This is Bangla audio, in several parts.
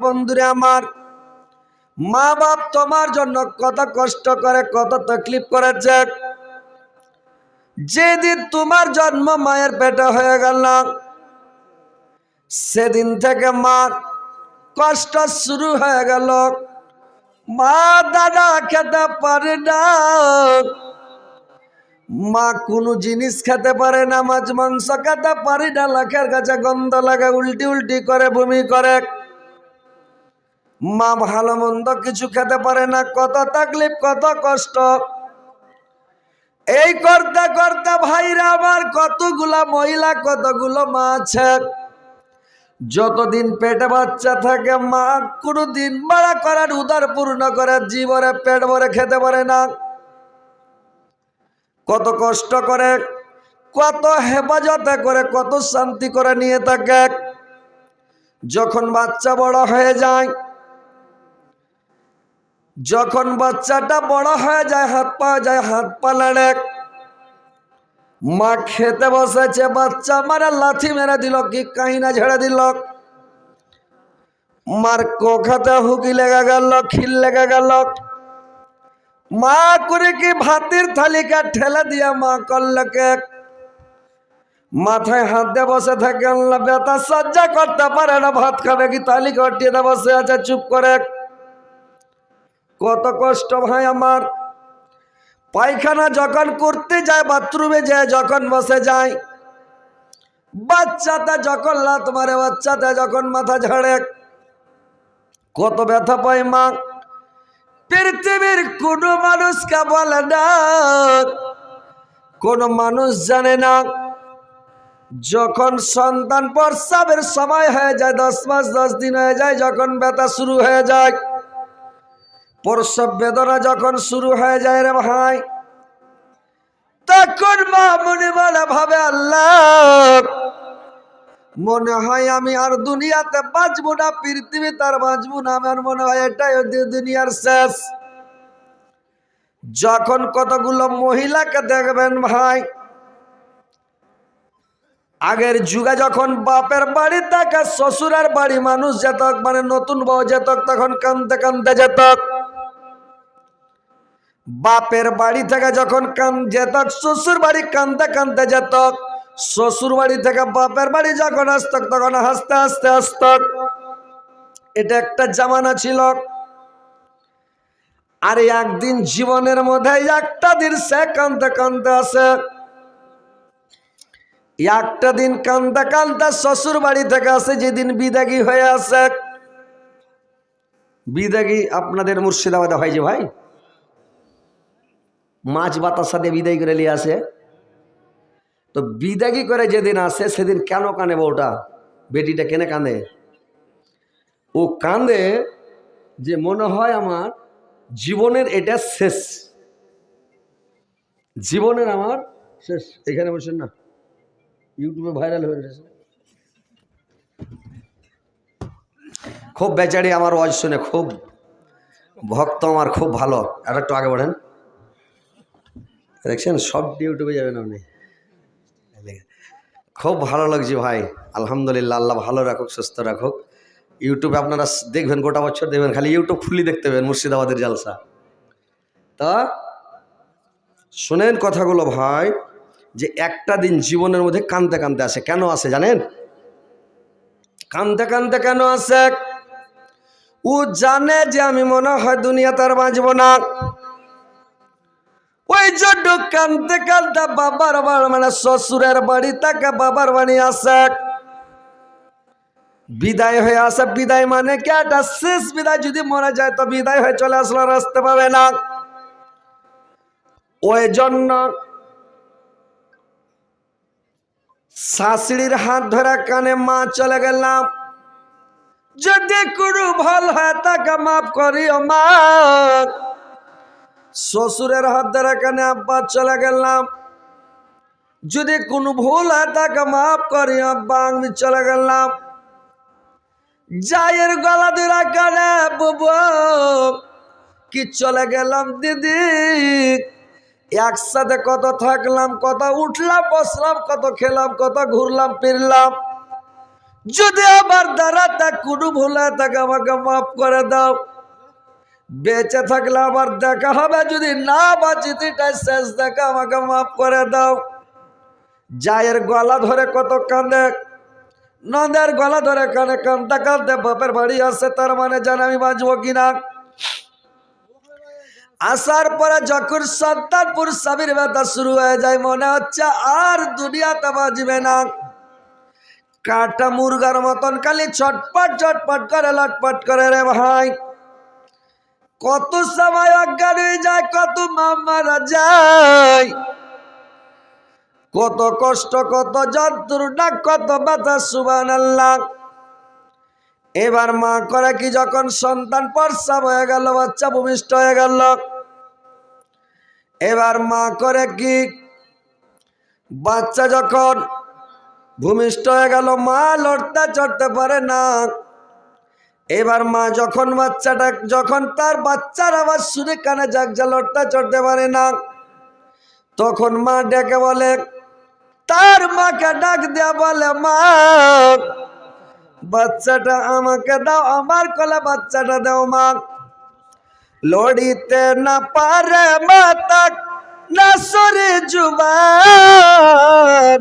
বন্ধুরে আমার মা বাপ তোমার জন্য কত কষ্ট করে, কত তকলিফ করেছে। যেদিন তোমার জন্ম মায়ের পেটে হয়ে গেল সেদিন থেকে মার কষ্ট শুরু হয়ে গেল। মা দাদা খেতে পারে না, মা কোনো জিনিস খেতে পারে না, মাছ, মাংস খেতে পারে না, লাখের কাছে গন্ধ লাগে, উল্টি উল্টি করে বমি করে। মা ভালো মন্দ কিছু খেতে পারে না, কত তাকলিফ, কত কষ্ট। এই করতে করতে ভাইরা আমার কতগুলা মহিলা, কতগুলো মা আছে যতদিন পেটে বাচ্চা থাকে মা কোনো দিন বাড়া করার উদার পূর্ণ করার জীবনে পেট ভরে খেতে পারে না। কত কষ্ট করে, কত হেফাজতে করে, কত শান্তি করে নিয়ে থাকে। যখন বাচ্চা বড় হয়ে যায় যখন বাচ্চাটা বড় হয়ে যায়, হাত পা যায়, হাত পা লাড়ে মা খেতে বসেছে, বাচ্চা মারা লাথি মেরে দিল, কি কাহিনা ঝেড়ে দিল। মার কোখাতে হুকি লেগে গেল, খিল লেগে গেল। মা করে কি ভাতের থালিকা ঠেলে দিয়া মা করলকে মাথায় হাত দিয়ে বসে থাকে বেতা সজ্জা করতে পারে না, ভাত খাবে কি? তালিকা হটিয়ে দিয়ে বসে আছে, চুপ করে। কত কষ্ট ভাই আমার। পায়খানা যখন করতে যায়, বাথরুমে যায়, যখন বসে যায়, বাচ্চাটা যখন লাত মারে বাচ্চাটা যখন মাথা ঝাড়ে, কত ব্যথা পায় মা। পৃথিবীর কোন মানুষকে বলে না, কোন মানুষ জানে না। যখন সন্তান প্রসাবের সময় হয়ে যায়, দশ মাস, দশ দিন হয়ে যায়, যখন ব্যথা শুরু হয়ে যায় প্রসব বেদনা যখন শুরু হয়ে যায় রে ভাই, তখন মা মনে মনে ভাবে, আল্লাহ, মনে হয় আমি আর দুনিয়াতে বাঁচবো না, পৃথিবী তার বাঁচবো না। আমার মনে হয় এটাই দুনিয়ার শেষ। যখন কতগুলো মহিলাকে দেখবেন ভাই, আগের যুগে যখন বাপের বাড়ি থাকে, শ্বশুরের বাড়ি, মানুষ যেত মানে নতুন বউ যেত, তখন কানতে কানতে যেত। বাপের বাড়ি থেকে যখন কান যেত, শ্বশুর বাড়ি কানতে কানতে যেত, শ্বশুর বাড়ি থেকে বাপের বাড়ি যখন আসত, তখন হাসতে হাসতে আসত। এটা একটা জামানা ছিল। আর একদিন জীবনের মধ্যে একটা দিন সে কানতে কানতে আসে। একটা দিন কান্দা কান্দা শ্বশুর বাড়ি থেকে আসে, যেদিন বিদাগী হয়ে আসে। বিদাগী আপনাদের মুর্শিদাবাদে হয় যে ভাই? মাছ বাতাসা সাথে বিদায় করে নিয়ে আসে। তো বিদাগী করে যেদিন আসে, সেদিন কেন কানে বউটা বেটিটা কেনে কাঁদে? ও কাঁদে যে মনে হয় আমার জীবনের এটা শেষ। জীবনের আমার শেষ। এখানে বসেন না। ইউটিউবে ভাইরাল হয়ে গেছে। খুব বেচারি আমার ওয়াজ শুনে, খুব ভক্ত আমার, খুব ভালো। আর একটু আগে বাড়েন দেখছেন? সব ইউটিউবে যাবেন আপনি। খুব ভালো লাগছে ভাই। আলহামদুলিল্লাহ, আল্লাহ ভালো রাখুক, সুস্থ রাখুক। ইউটিউবে আপনারা দেখবেন, গোটা বছর দেখবেন, খালি ইউটিউব খুলি দেখতে পাবেন, মুর্শিদাবাদের জালসা। তা, শোনেন কথাগুলো ভাই, যে একটা দিন জীবনের মধ্যে কানতে কানতে আসে। কেন আসে জানেন? কানতে কানতে কেন আসে? ও জানে যে আমি মনে হয় দুনিয়া তার বাঁচব না। বাবার মানে শ্বশুরের বাড়ি তাকে বাবার বাড়ি আসে। বিদায় হয়ে আসে। বিদায় মানে একটা শেষ বিদায়। যদি মরে যায়, তো বিদায় হয়ে চলে আসলো পাবে না। ওই জন্য শাশুড়ির হাত ধরা কানে মা চলে গেলাম। যদি কোনো ভালো হয়, তাকে মাফ করিও মা। শ্বশুরের হাত ধরে কানে, আব্বা, চলে গেলাম। যদি কোনো ভুল হয় তাকে মাফ করি, আব্বা, আমি চলে গেলাম। জায়ের গলা ধরা কানে, বুবু, কি চলে গেলাম দিদি? একসাথে কত থাকলাম, কত উঠলাম, বসলাম, কত খেলাম, কত ঘুরলাম, ফিরলাম। যদি আমার দ্বারা তা কোনো ভুলে তাকে আমাকে মাফ করে দাও। বেঁচে থাকলে আবার দেখা হবে, যদি না বাঁচি এটাই শেষ দেখা আমাকে মাফ করে দাও। জায়ের গলা ধরে কত কান্দে নদের গলা ধরে কানে কান্দতে কান্দতে বাপের বাড়ি আসে, তার মানে জান আমি বাঁচবো কিনা। আসার পরে যখন সন্তানপুর সাবির ব্যথা শুরু হয়ে যায়, মনে হচ্ছে আর দুনিয়াতে বাঁচবে না। কাটা মুরগার মতন খালি ছটপট ছটপট করে, লটপট করে রে ভাই। কত সময় অজ্ঞান হয়ে যায়, কত মা মারা যায়। কত কষ্ট, কত যন্ত্রণা, কত ব্যথা সুবান আল্লাহ এবার মা করে কি যখন সন্তান পরসাব হয়ে গেল, বাচ্চা ভূমিষ্ঠ হয়ে গেল। এবার মা করে কি, বাচ্চা যখন ভূমিষ্ঠ হয়ে গেল, মা লড়তে চড়তে পারে না। এবার মা যখন বাচ্চাটা, যখন তার বাচ্চার আবার শুনে কানে যা লড়তে চড়তে পারে না, তখন মা ডেকে বলে, তার মাকে ডাক দেয়া বলে, মা, বাচ্চাটা আমাকে দাও, আমার কলে বাচ্চাটা দাও, মা। লড়িতে না পারে মাতা না সরে জুবান।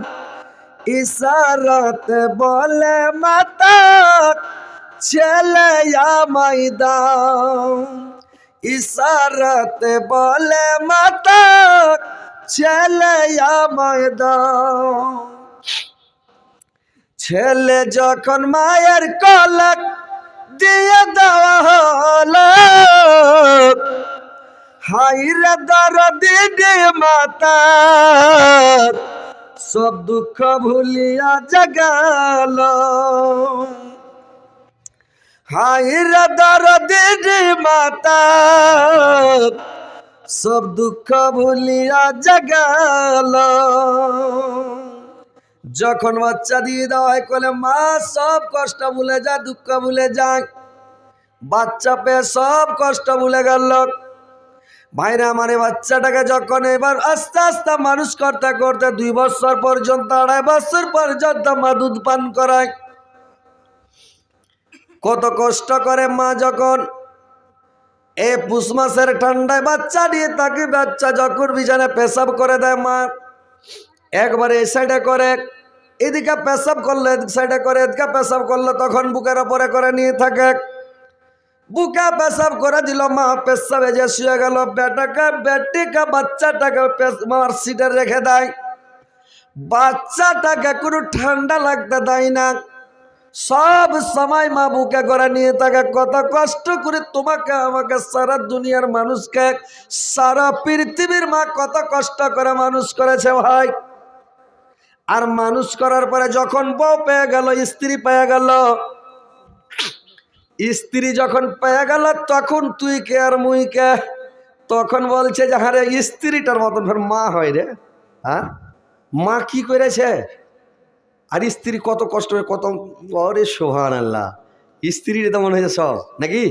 ইশারাতে বলে মাতা ছেলে আমায় দাও ইশারাতে বলে মাতা ছেলে আমায় দাও ছেলে যখন মায়ের কলক দিয়ে দেওয়া হলো হাইরে দর দিদি মাতা সব দুঃখ ভুলিয়া জগাল হাইরে দর দিদি মাতা, সব দুঃখ ভুলিয়া জগাল যখন বাচ্চা দিয়ে দেওয়া কলে মা, সব কষ্ট ভুলে যায় দুঃখ ভুলে যায় বাচ্চা পেয়ে সব কষ্ট ভুলে গেল। ভাইরা, আমার বাচ্চাটাকে যখন এবার আস্তে আস্তে মানুষ করতে করতে দুই বছর পর্যন্ত, আড়াই বছর পর্যন্ত মা দুধ পান করায়। কত কষ্ট করে মা যখন এ পুষ মাসের ঠান্ডায় বাচ্চা নিয়ে তাকে বাচ্চা যখন বিছানে পেশাব করে দেয় মা, একবারে এই সাইডে করে, এদিকে পেশাব করলে, এদিক সাইডে করে, এদিকে পেশাব করলে তখন বুকের ওপরে করে নিয়ে থাকে। বুকে পেশাব করে দিল মা, পেশাবে যে শুয়ে গেল, বেটাকে, বেটিকে, বাচ্চাটাকে মার সিটে রেখে দেয়। বাচ্চাটাকে কোনো ঠান্ডা লাগতে দেয় না। সব সময় মা বুকে করে নিয়ে থাকে কত কষ্ট করে তোমাকে, আমাকে সারা দুনিয়ার মানুষকে, সারা পৃথিবীর মা কত কষ্ট করে মানুষ করেছে ভাই। আর মানুষ করার পরে যখন বউ পেয়ে গেল, স্ত্রী পেয়ে গেল, স্ত্রী যখন পেয়ে গেল, তখন তুই কে আর মুই কে? তখন বলছে যে হারে স্ত্রীটার মতন ফের মা হয় রে হ্যাঁ? মা কি করেছে? আর স্ত্রী কত কষ্ট করে, কত অরে সোহান আল্লাহ স্ত্রীর তো মনে হয়েছে সব, নাকি?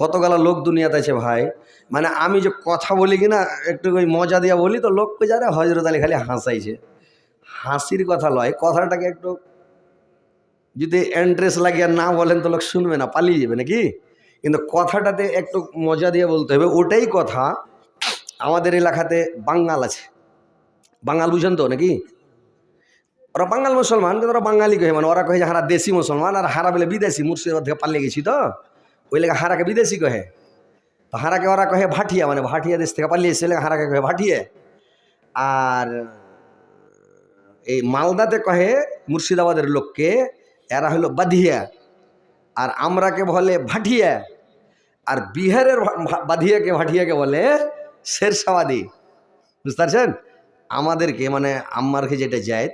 কত গালা লোক দুনিয়াতে আছে ভাই। মানে আমি যে কথা বলি কি না একটু ওই মজা দিয়া বলি, তো লোক কই যারে? হজরত আলী খালি হাসাইছে। হাসির কথা লয় কথাটাকে একটু যদি ইন্টারেস্ট লাগিয়ে না বলেন, তো লোক শুনবে না, পালিয়ে যাবে, নাকি? কিন্তু কথাটাতে একটু মজা দিয়ে বলতে হবে, ওটাই কথা আমাদের এলাকাতে বাঙ্গাল আছে। বাঙাল বুঝেন তো, নাকি? ওরা বাঙাল মুসলমান, কিন্তু ওরা বাঙালি কহে মানে ওরা কহে যে হারা দেশি মুসলমান আর হারা বলে বিদেশি, মুর্শিদাবাদ থেকে পালিয়ে গেছি তো। ওই লেগে হারাকে বিদেশি কহে। তো হারাকে ওরা কহে ভাটিয়া মানে ভাটিয়া দেশ থেকে পালিয়ে এসে লেগে হারাকে কহে ভাটিয়ে। আর এই মালদাতে কহে মুর্শিদাবাদের লোককে, এরা হলো বাধিয়া, আর আমরাকে বলে ভাটিয়া, আর বিহারের বাধিয়াকে ভাটিয়াকে বলে শেরশাবাদী। বুঝতে পারছেন? আমাদেরকে মানে আম্মারকে যেটা যায়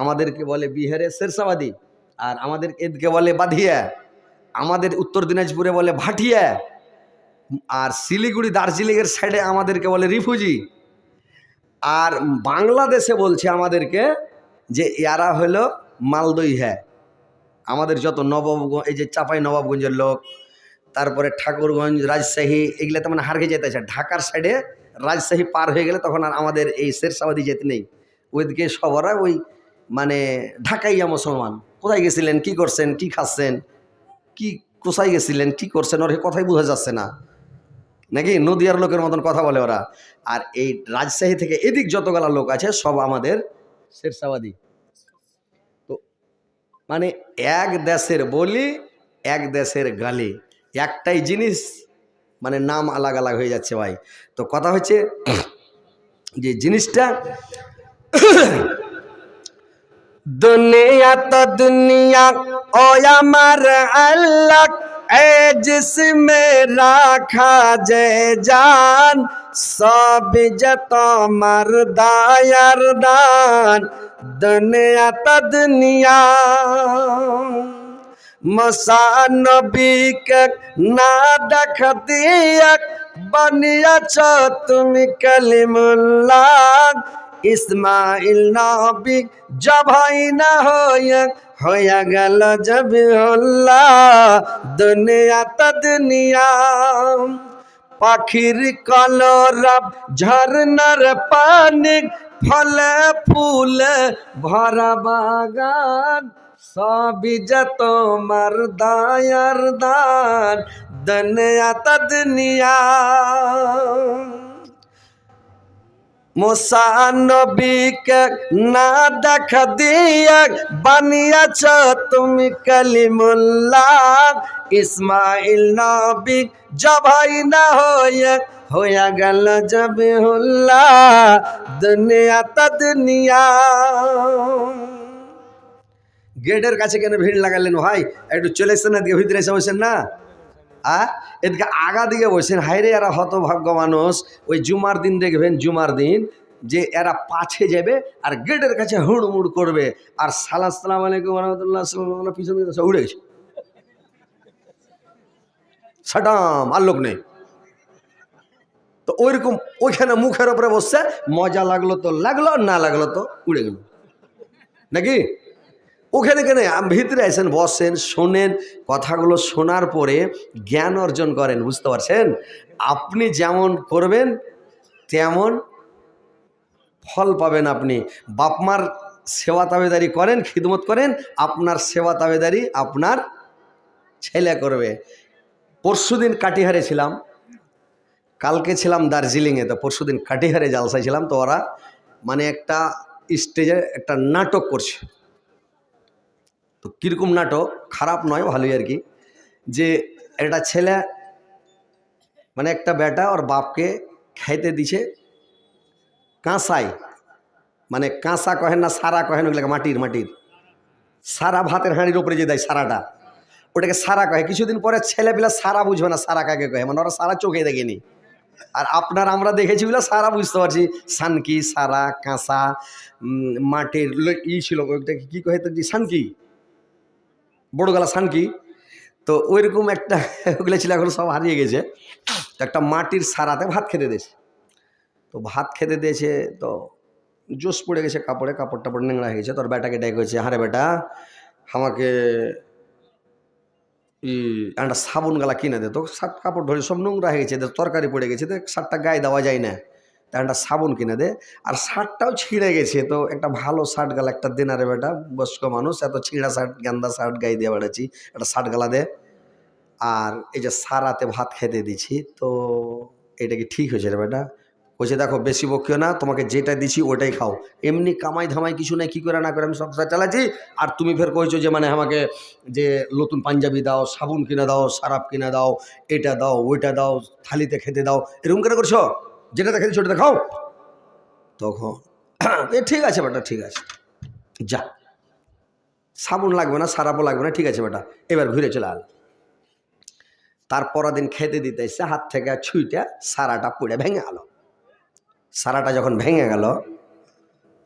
আমাদেরকে বলে বিহারে শেরশাবাদী আর আমাদের এদিকে বলে বাধিয়া। আমাদের উত্তর দিনাজপুরে বলে ভাটিয়া। আর শিলিগুড়ি, দার্জিলিংয়ের সাইডে আমাদেরকে বলে রিফুজি। আর বাংলাদেশে বলছে আমাদেরকে যে এরা হলো মালদই হ্যাঁ আমাদের যত নবাবগঞ্জ, এই যে চাপাই নবাবগঞ্জের লোক, তারপরে ঠাকুরগঞ্জ, রাজশাহী, এগুলো তো মানে হারকে যেতেছে ঢাকার সাইডে রাজশাহী পার হয়ে গেলে তখন আর আমাদের এই শেরশাবাদী যেতে নেই। ওইদিকে সবরা ওই মানে ঢাকাইয়া মুসলমান। কোথায় গেছিলেন? কি করছেন? কি খাচ্ছেন? কি, কোথায় গেছিলেন? কি করছেন? ওর কথাই বোঝা যাচ্ছে না। নাকি? নদিয়ার লোকের মতন কথা বলে ওরা। আর এই রাজশাহী থেকে এদিক যতগুলা লোক আছে, সব আমাদের শেরশাবাদী। তো মানে এক দেশের বলি, এক দেশের গালি। একটাই জিনিস মানে নাম আলাগ আলাগ হয়ে যাচ্ছে ভাই। তো কথা হচ্ছে যে জিনিসটা দুনিয়া তো দুনিয়া, ও আমার আল্লাহ, এ জিসমে রাখা যে জান, সব যত আমার দায়ার দান। দুনিয়া তো দুনিয়া মসানবিক না দেখ দিয়া বানিয়াছ তুমি কালিমুল্লাহ। ইসমাইল নবী জবাই না হয়ে হয়ে গেল জবিউল্লাহ দুনিয়া তো দুনিয়া পাখির কলরব ঝর্ণার পানি ফলে ফুলে ভরা বাগান। সবই যে তোমার দায়ার দান, দুনিয়া তো দুনিয়া মোসানবীকে না দেখা দিয়া বানিয়াছ তুমি কালিমুল্লাহ। ইসমাইল নবী জবাই না হয়ে হইয়া গেল জবিহুল্লাহ। দুনিয়া তা গেটের কাছে কেন ভিড় লাগালেন ভাই? একটু চলে এসছেন না ভিতরে এসে না। আ এদিকে আগা দিকে বসেন হাইরে এরা হতভাগ্য মানুষ। ওই জুমার দিন দেখবেন, জুমার দিন, যে এরা পাছে যাবে আর গেটের কাছে হুড়মুড় করবে। আর সালাম সালাম আলাইকুম রহমতুল্লাহ সাল্লাম, পিছনে উড়ে গেছে। সাটাম, আর লোক নেই। তো ওইরকম ওইখানে মুখের ওপরে বসছে, মজা লাগল তো লাগল না লাগল তো উড়ে গেল। নাকি? ওখানে কেন? ভিতরে আসেন বসেন, শোনেন, কথাগুলো শোনার পরে জ্ঞান অর্জন করেন, বুঝতে পারছেন? আপনি যেমন করবেন, তেমন ফল পাবেন আপনি। বাপমার সেবা তাবেদারি করেন, খিদমত করেন, আপনার সেবা তাবেদারি আপনার ছেলে করবে। পরশুদিন কাটিহারে ছিলাম, কালকে ছিলাম দার্জিলিংয়ে, তো পরশুদিন কাটিহারে জালসায় ছিলাম, তো ওরা মানে একটা স্টেজে একটা নাটক করছে। তো কীরকম নাটক? খারাপ নয়, ভালোই আর কি। যে একটা ছেলে মানে একটা বেটা ওর বাপকে খাইতে দিছে, কাঁসাই। মানে কাঁসা কহেন না, সারা কহেন ওগুলোকে মাটির মাটির। সারা ভাতের হাঁড়ির উপরে যে দেয় সারাটা, ওটাকে সারা কহে। কিছুদিন পরে ছেলেপিলা সারা বুঝবে না সারা কাকে কহে। মানে ওরা সারা চোখে দেখেনি। আর আপনার আমরা দেখেছি বলে সারা বুঝতে পারছি। সানকি, সারা, কাঁসা মাটির ই ছিল, ওইটাকে কী কহে? তো সানকি। বড় গলা সানকি তো ওইরকম একটা ওগুলো ছিল, এখন সব হারিয়ে গেছে। তো একটা মাটির সারাতে ভাত খেতে দিয়েছে। তো ভাত খেতে দিয়েছে, তো জোশ পড়ে গেছে কাপড়ে, কাপড় টাপড় নোংরা হয়ে গেছে। তোর বেটাকে ডেকে হয়েছে হারে বেটা, আমাকে ই একটা সাবুন গালা কিনে দে। তো শার্ট কাপড় ধরে সব নোংরা হয়ে গেছে তরকারি পড়ে গেছে তো শার্টটা গায়ে দেওয়া যায় না। তা একটা সাবুন কিনে দে। আর শার্টটাও ছিঁড়ে গেছে তো, একটা ভালো শার্ট গালা, একটা দিনারে বেটা, বয়স্ক মানুষ, এত ছিঁড়া শার্ট, গান্দা শার্ট গায়ে দিয়ে বেড়াচ্ছি, একটা শার্ট গালা দে। আর এই যে সারাতে ভাত খেতে দিছি, তো এটা কি ঠিক হয়েছে রে বেটা? বলছে, দেখো, বেশি বকিও না, তোমাকে যেটা দিছি ওটাই খাও। এমনি কামাই ধামাই কিছু নেই, কী করে না করে আমি সংসার চালাচ্ছি? আর তুমি ফের কইছো যে মানে আমাকে যে নতুন পাঞ্জাবি দাও, সাবুন কিনে দাও, সারাপ কিনে দাও, এটা দাও, ওইটা দাও, থালিতে খেতে দাও, এরকম করে করছ? যেটাতে খেতে ওটাতে দেখাও। তখন, এ ঠিক আছে বেটা, ঠিক আছে। যা। সাবুন লাগবে না, সারাপও লাগবে না, ঠিক আছে বেটা। এবার ঘুরে চলে আল তার পরের দিন খেতে দিতে এসে হাত থেকে ছুঁইটা সারাটা পুড়ে ভেঙে গেল। সারাটা যখন ভেঙে গেল,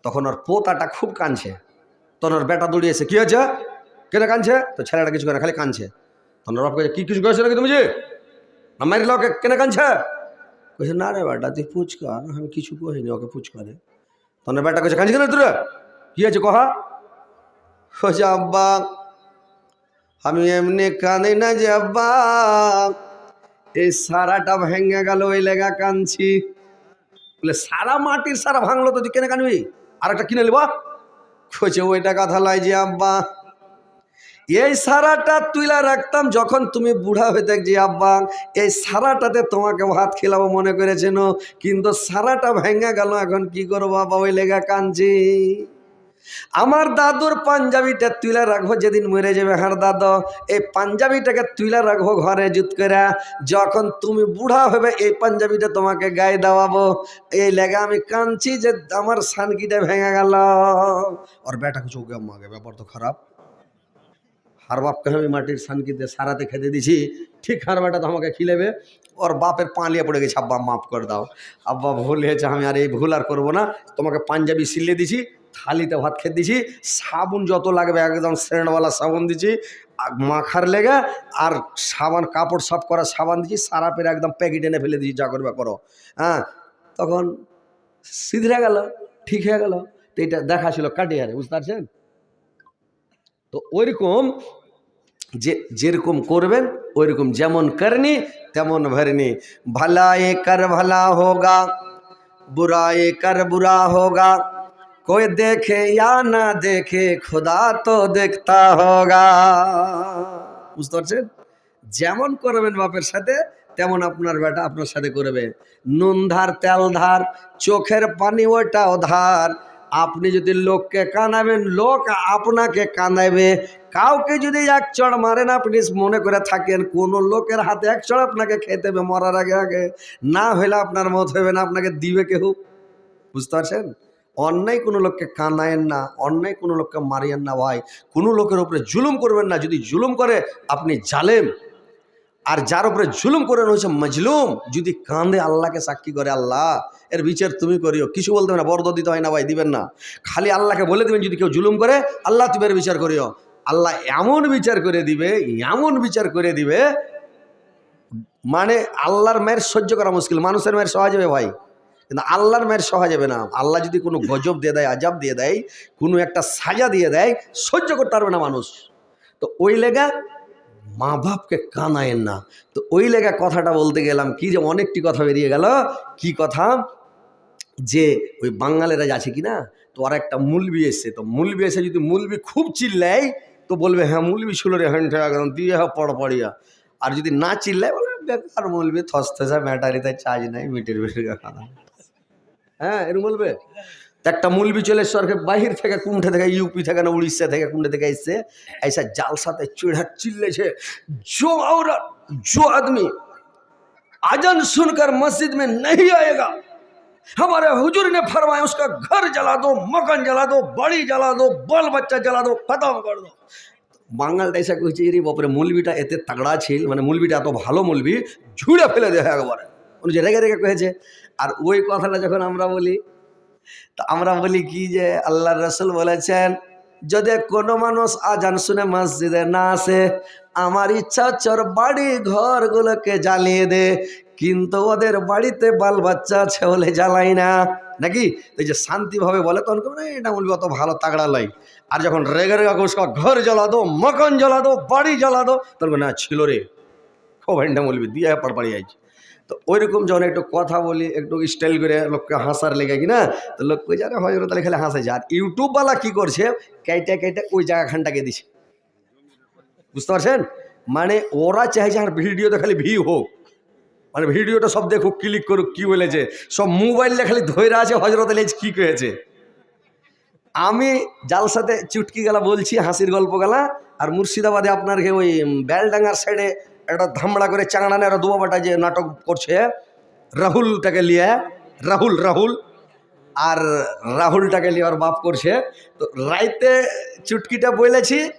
তখন ওর পোতাটা খুব কাঁদছে। তখন ওর বেটা দৌড়িয়েছে কি হয়েছে? কেন কাঁদছে? তো ছেলেটা কিছু করে খালি কাঁদছে। তখন ওর বাপ কি কিছু করেছে নাকি তুমি যে? না মারি ওকে কেন কাঁদছে? কইছে না রে বেটা, তুই পুচ কর আমি কিছু কহিনি, ওকে পুচ করে তখন বেটা কইছে কাঁদছি কেন তোরা? কি আছে কহা? কইছে আব্বা, আমি এমনি কাঁদি না যে, আব্বা, এই সারাটা ভেঙে গেল, ওই লেগা কাঁদছি। বলে, সারা মাটির সারা ভাঙলো তো, তুই কেন কানবি আর একটা কিনে নিবা? কইছে ওইটা কথা লাই যে, আব্বা এই সারাটা তুইলা রাখতাম যখন তুমি বুড়া হয়ে দেখছি আব্বা, এই সারাটাতে তোমাকে ভাত খেলাবো মনে করেছেন কিন্তু সারাটা ভেঙে গেল, এখন কি করব বাবা ওই লেগা কাঞ্চি আমার দাদুর পাঞ্জাবিটা তুলে রাখব, যেদিন মরে যাবে হার দাদু, এই পাঞ্জাবিটাকে তুলে রাখব ঘরে জুত করে। যখন তুমি বুড়া হবে এই পাঞ্জাবিটা তোমাকে গায়ে দেওয়াবো। এই লেগে আমি কাঁদছি যে আমার সানকিটা ভেঙে গেল। ওর চৌকে মাগে ব্যাপার তো খারাপ। হার বাপকে আমি মাটির সানকিতে সারাতে খেতে দিছি, ঠিক হার বেটা তো আমাকে খিলেবে। ওর বাপের পালিয়ে পড়ে গেছে, আব্বা মাফ করে দাও। আব্বা ভুল হয়েছে, আমি আর এই ভুল আর করব না। তোমাকে পাঞ্জাবি সিলিয়ে দিছি, থালিতে ভাত খেতে দিছি, সাবুন যত লাগবে, একদম সেন্টওয়ালা সাবুন দিছি আর মাখার লেগে আর সাবান, কাপড় সাফ করা সাবান দিছি, সারা পেরে একদম প্যাকেট এনে ফেলে দিছি, যা করবে করো। হ্যাঁ তখন সিধরে গেল, ঠিক হয়ে গেল। তো এটা দেখা ছিল কাটিয়ারে, বুঝতে পারছেন? তো ওইরকম যে যেরকম করবেন ওইরকম যেমন করনি তেমন ভরনি भला ये कर भला होगा बुरा ये कर बुरा होगा कोई देखे या ना देखे खुदा तो देखता होगा বুঝতে পারছেন যেমন করবেন বাপের সাথে তেমন আপনার বেটা আপনার সাথে করবে নুন ধার তেল ধার চোখের পানি ওটাও ধার আপনি যদি লোককে কাঁদাবেন, লোক আপনাকে কাঁদাবে কাউকে যদি এক চড় মারেন, আপনি মনে করে থাকেন, কোনো লোকের হাতে এক চড় আপনাকে খেতে হবে মরার আগে আগে। না হলে আপনার মত হবে না, আপনাকে দিবে কেউ বুঝতে পারছেন? অন্যায় কোনো লোককে কানায়েন না, অন্যায় কোনো লোককে মারিয়েন না ভাই। কোনো লোকের উপরে জুলুম করবেন না। যদি জুলুম করে, আপনি জালেম। আর যার উপরে জুলুম করে হচ্ছে মজলুম, যদি কাঁদে, আল্লাহকে সাক্ষী করে, আল্লাহ, এর বিচার তুমি করিও। কিছু বলতে না বরদ দিতে হয় না ভাই, দিবেন না। খালি আল্লাহকে বলে দিবেন, যদি কেউ জুলুম করে, আল্লাহ তুমি এর বিচার করিও। আল্লাহ এমন বিচার করে দিবে, এমন বিচার করে দিবে মানে আল্লাহর মায়ের সহ্য করা মুশকিল। মানুষের মায়ের সহজ হবে ভাই। কিন্তু আল্লাহর মায়ের সহজ যাবে না। আল্লাহ যদি কোনো গজব দিয়ে দেয়, আজাব দিয়ে দেয়, কোনো একটা সাজা দিয়ে দেয়, সহ্য করতে পারবে না মানুষ। তো ওই লেগা মা বাপকে কানায়েন না। তো ওই লেগা কথাটা বলতে গেলাম, কি যে অনেকটি কথা বেরিয়ে গেল। কি কথা? যে ওই বাঙালিরা আছে কি না? তো আর একটা মুলবি এসছে। তো মুলবি এসে যদি মুলবি খুব চিল্লায়, তো বলবে হ্যাঁ মুলবি ছিল রে হ্যাঁ একদম দিয়ে হ্যাঁ পড়, পড়িয়া। আর যদি না চিল্লায়, বলবে বেকার মুলবি থস থসা ব্যাটারিতে চার্জ নাই, মিটের খানা হ্যাঁ এরকম বলবে? একটা মুলবি চলে সরকার বাহির থেকে কুণ্ঠে থেকে ইউপি থেকে না উড়িষ্যা থেকে কুণ্ঠে থেকে এসছে ऐसा জালসাতে চিড়া চিল্লেছে जो औरत जो आदमी अजन सुनकर मस्जिद में नहीं आएगा हमारे हुजूर ने फरमाया उसका घर जला दो मकान जला दो बड़ी जला दो बाल बच्चा जला दो खत्म कर दो বাঙালটা এসে কইছে রে বাপরে মুলবিটা এতে তাগড়া ছিল মানে মুলবিটা এত ভালো মুলবি ঝুড়ে ফেলে দেয় একবারে উনি যে রেগে রেগে কয়েছে আর ওই কথাটা যখন আমরা বলি তা আমরা বলি কি যে আল্লাহ রসুল বলেছেন, যদি কোনো মানুষ আজান শুনে মসজিদে না আসে, আমার ইচ্ছা ওর বাড়ি ঘরগুলোকে জ্বালিয়ে দে, কিন্তু ওদের বাড়িতে বাল বাচ্চা আছে বলে জ্বালাই না। নাকি? এই যে শান্তিভাবে বলে তখন কেউ না এটা বলবি অত ভালো তাগড়া লাই। আর যখন রেগে রেগে কোসকা ঘর জ্বলা দো, মকান জ্বলা দো, বাড়ি জ্বলা দো, তখন না, ছিল রে। খুব হ্যান্ডা বলবি, দিয়ে পড় পাড়ি তো ওইরকম যখন একটু কথা বলি, একটু স্টাইল করে লোককে হাসার লেগে কিনা, তো লোক কই যারে হজরত আলী খালি হাসে আর ইউটিউবওয়ালা কী করছে, কেটে কেটে ওই জায়গাখানটাকে দিছে। বুঝতে পারছেন? মানে ওরা চাইছে আর ভিডিওতে খালি ভিউ হোক। মানে ভিডিওটা সব দেখুক ক্লিক করুক, কি বলেছে। সব মোবাইলে খালি ধৈরা আছে হজরত আলী কি কয়েছে আমি জাল সাথে চুটকি গেলা বলছি, হাসির গল্প গেলা, আর মুর্শিদাবাদে আপনার ওই বেলডাঙ্গার সাইডে একটা ধামড়া করে চাঙড়ানে আর দুবাবাটা যে নাটক করছে, রাহুলটাকে নিয়ে, রাহুল রাহুল, আর রাহুলটাকে নিয়ে ওর বাপ করছে। তো রাইতে চুটকিটা বলেছি,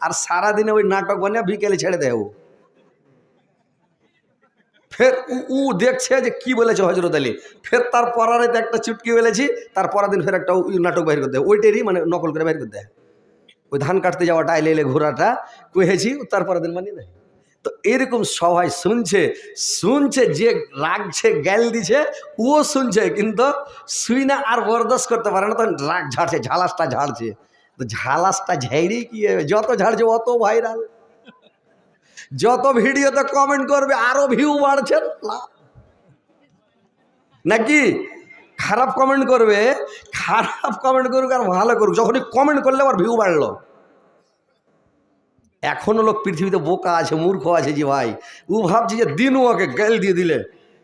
আর সারাদিনে ওই নাটক বানিয়ে বিকেলে ছেড়ে দেয় ও ফের উ- দেখছে যে কি বলেছে হজরত আলী। ফের তার পরারেতে একটা চুটকি বলেছি, তার পরের দিন ফের একটা নাটক বাইর করে দেয়। ওইটারই মানে নকল করে বাইর করে দেয়। ওই ধান কাটতে যাওয়াটা, এলে এলে ঘোরাটা, কহেছি তার পরের দিন মানিয়ে দেয়। তো এরকম সবাই শুনছে শুনছে, যে রাগছে গ্যাল দিছে, ও শুনছে কিন্তু শুই না আর বরদাস্ত করতে পারে না, তখন রাগ ঝাড়ছে, ঝালাসটা ঝাড়ছে। তো ঝালাসটা ঝেড়েই কি? যত ঝাড়ছে অত ভাইরাল যত ভিডিওতে কমেন্ট করবে, আরও ভিউ বাড়ছে নাকি? খারাপ কমেন্ট করবে, খারাপ কমেন্ট করুক আর ভালো করুক, যখনই কমেন্ট করলে আবার ভিউ বাড়লো। এখনও লোক পৃথিবীতে বোকা আছে, মূর্খ আছে যে ভাই। ও ভাবছে যে দিন ওকে গ্যাল দিয়ে দিলে।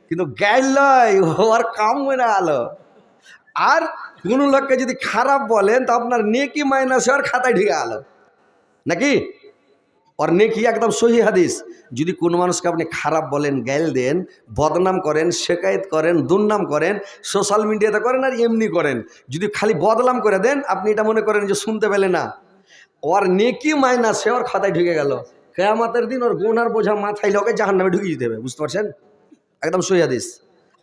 কিন্তু গ্যাল নয়, ও আর কাম মেরে আলো। আর কোনো লোককে যদি খারাপ বলেন, তো আপনার নেকি মাইনাস আর খাতায় ঢেকে আলো। নাকি? ওর নেকি একদম সহি হাদিস। যদি কোনো মানুষকে আপনি খারাপ বলেন গ্যাল দেন, বদনাম করেন, শেকায়ত করেন, দুর্নাম করেন, সোশ্যাল মিডিয়াতে করেন আর এমনি করেন। যদি খালি বদনাম করে দেন, আপনি এটা মনে করেন যে শুনতে পেলে না। ওর নেকি মাইনাস সে ওর খাতায় ঢুকে গেল। কেয়ামাতের দিন ওর গোনার বোঝা মাথায় লোকে জাহান নামে ঢুকিয়ে দেবে বুঝতে পারছেন? একদম সহি হাদিস।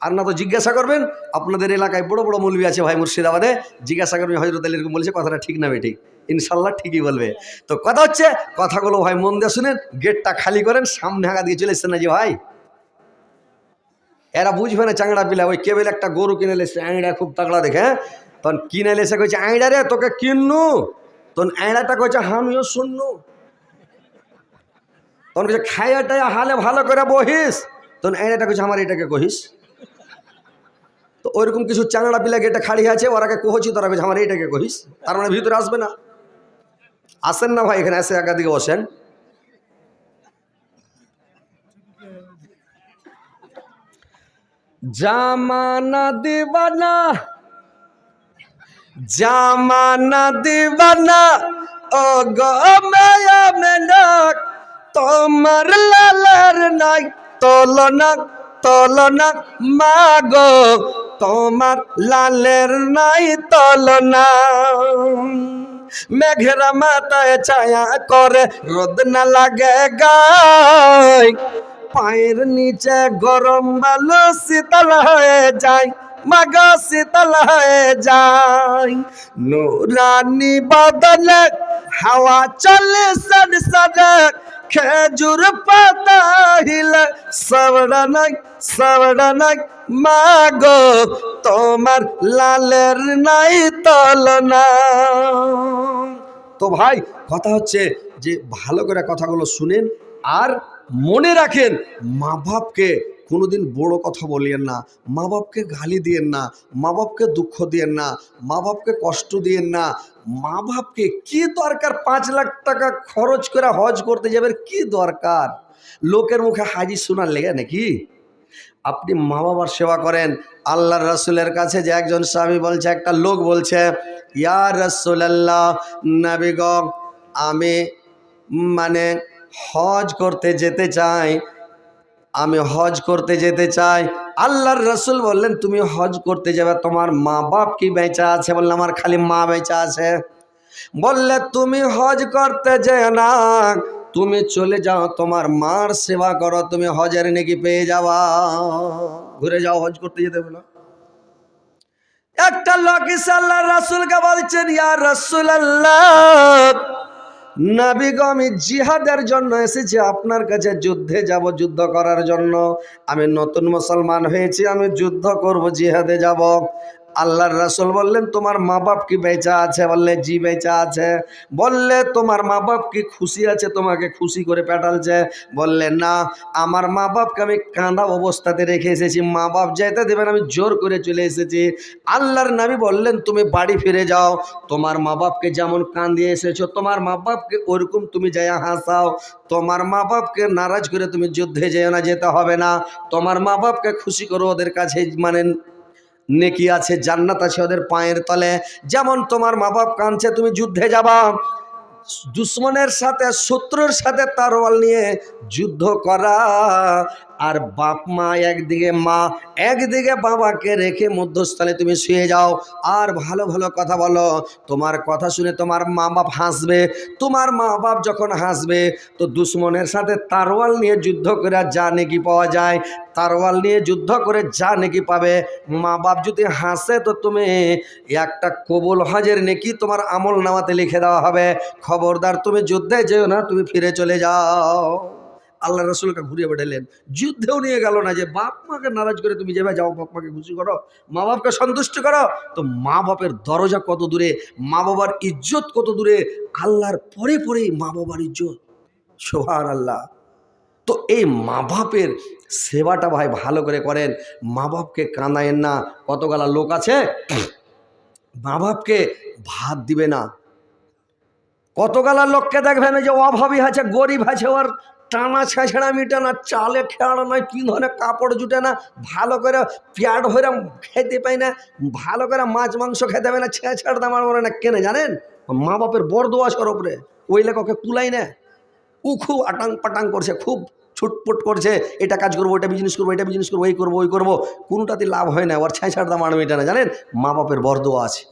আর না তো জিজ্ঞাসা করবেন, আপনাদের এলাকায় বড় বড় মৌলবি আছে ভাই মুর্শিদাবাদে, জিজ্ঞাসা করবেন হজরত আলী এরকম বলেছে, কথাটা ঠিক না ঠিক ইনশাল্লাহ ঠিকই বলবে। তো কথা হচ্ছে, কথাগুলো ভাই মন দিয়ে শুনেন, গেটটা খালি করেন, সামনে হাঁকা দিয়ে চলে এসছেন না যে ভাই? এরা বুঝবে না চাংড়া পিলা, ওই কেবল একটা গরু কিনে লেছে, আইড়া খুব তাগড়া দেখে হ্যাঁ? তখন কিনে লেছে, কইছে, আইড়া রে, তোকে কিননু? তখন আইড়াটা কইছে আমিও শুননু তখন কইছে, খাইয়াটাই হালে ভালো করে বহিস। তখন আইড়াটা কইছে, আমার এটাকে কহিস। তো ওইরকম কিছু চাংড়া পিলাকে এটা খাড়ি আছে ওরাকে কহছি, তোরা কইছে, আমার এইটাকে কহিস। তার মানে ভিতরে আসবে না। আসেন না ভাই, এখানে এসে একা একাদিকে বসেন। জামানা দিবানা জামানা দিবানা ও গো মায়া মেনক, তোমার লালার নাই তলনা তলনা মাগো, তোমার লালের নাই তলনা মেঘেরা মাথায় ছায়া করে, রোদ না লাগে গায়। পায়ের নিচে গরম বালু শীতল হয়ে যায়। মাগ শীতল হয়ে যায় নুরানি বদলে হাওয়া চলে সড সড খেজুর পাতা হিলে। সবড়া নাই নাই মাগো, তোমার লালের নাই তলনা। তো ভাই, কথা হচ্ছে যে ভালো করে কথাগুলো শুনেন আর মনে রাখেন মা বাপকে কোনোদিন বড় কথা বলিয়েন না মা বাপকে গালি দিয়েন না মা বাপকে দুঃখ দিয়েন না মা বাপকে কষ্ট দিয়েন না মা বাপকে কি দরকার পাঁচ লাখ টাকা খরচ করে হজ করতে যাবেন? কি দরকার? লোকের মুখে হাজি শোনার লেগে নাকি? আপনি মা বাবার সেবা করেন, আল্লাহর রসুলের কাছে যে একজন স্বামী বলছে, একটা লোক বলছে, ইয়া রসুল্লাহ নাবিগ আমি মানে হজ করতে যেতে চাই আমি হজ করতে যেতে চাই। আল্লাহর রসুল বললেন, তুমি হজ করতে যাবে, তোমার মা বাপ কি বেঁচা আছে? বললে আমার খালি মা বেঁচা আছে। বললে, তুমি হজ করতে যে না। তুমি চলে যাও, তোমার মার সেবা করো, তুমি হজের নাকি পেয়ে যাওয়া ঘুরে যাও, হজ করতে যেতে বলো। একটা লোক এসে আল্লাহ রাসুলকে বলছেন, ইয়া রাসুল আল্লাহ নাবিগ জিহাদের জন্য এসেছি আপনার কাছে যুদ্ধে যাব, যুদ্ধ করার জন্য। আমি নতুন মুসলমান হয়েছি, আমি যুদ্ধ করব, জিহাদে যাব। আল্লাহর রাসুল বললেন, তোমার মা বাপ কি বেচা আছে? বললে, জি, বেচা আছে। বললে, তোমার মা বাপ কি খুশি আছে? তোমাকে খুশি করে পেটালছে। বললে, না, আমার মা বাপকে আমি কাঁদা অবস্থাতে রেখে এসেছি। মা বাপ যেতে দেবেন আমি জোর করে চলে এসেছি। আল্লাহর নাবি বললেন, তুমি বাড়ি ফিরে যাও। তোমার মা বাপকে যেমন কাঁদিয়ে এসেছ, তোমার মা বাপকে ওরকম তুমি যাই হাসাও। তোমার মা বাপকে নারাজ করে তুমি যুদ্ধে যেও না, যেতে হবে না। তোমার মা বাপকে খুশি করো ওদের কাছে মানে নেকি আছে, জান্নাত আছে ওদের পায়ের তলে। যেমন তোমার মা বাপ কাঁদছে, তুমি যুদ্ধে যাবা। দুশ্মনের সাথে, শত্রুর সাথে তারওয়াল নিয়ে যুদ্ধ করা। আর বাপ মা একদিকে মা একদিকে বাবাকে রেখে মধ্যস্থলে তুমি শুয়ে যাও। আর ভালো ভালো কথা বলো, তোমার কথা শুনে তোমার মা বাপ হাসবে। তোমার মা বাপ যখন হাসবে, তো দুশ্মনের সাথে তারওয়াল নিয়ে যুদ্ধ করে যা নাকি পাওয়া যায়। তারওয়াল নিয়ে যুদ্ধ করে যা নাকি পাবে। মা বাপ যদি হাসে, তো তুমি একটা কবুল হজের নেকি তোমার আমল নামাতে লিখে দেওয়া হবে। খবরদার, তুমি যুদ্ধে যেও না, তুমি ফিরে চলে যাও। আল্লাহ রসুলকে ঘুরিয়ে বেড়ালেন যুদ্ধেও নিয়ে গেল না যে বাপ মাকে নারাজ করে তুমি যেভাবে যাও, বাপ মাকে খুশি করো, মা বাপকে সন্তুষ্ট করো। তো মা বাপের দরজা কত দূরে, মা বাবার ইজ্জত কত দূরে, আল্লাহর পরে পরেই মা বাবার ইজ্জত। সোহার আল্লাহ তো এই মা বাপের সেবাটা ভাই ভালো করে করেন। মা বাপকে কাঁদায়েন না, কতগালা লোক আছে? মা বাপকে ভাত দিবে না। কতগালা লোককে দেখবেন যে অভাবী আছে, গরিব আছে, ওর টানা ছেঁচড়া মিটে না, চালে খেয়াড় নয়, কি ধরনের কাপড় জুটে না, ভালো করে পেট ভরে খেতে পাই না, ভালো করে মাছ মাংস খেতে পাই না, ছেঁচড় দামার মরে না কেনে, জানেন? মা বাপের বড় দোয়া ওপরে ওই লেখকে কুলাই না। ও খুব আটাং পাটাং করছে, খুব ছুটপুট করছে, এটা কাজ করব এটা বিজনেস করব, এটা বিজনেস করব, এই করব, ওই করব, কোনোটাতে লাভ হয় না ওর ছাই ছাড় দাম মেটে না, জানেন? মা বাপের বরদোয়া আছে।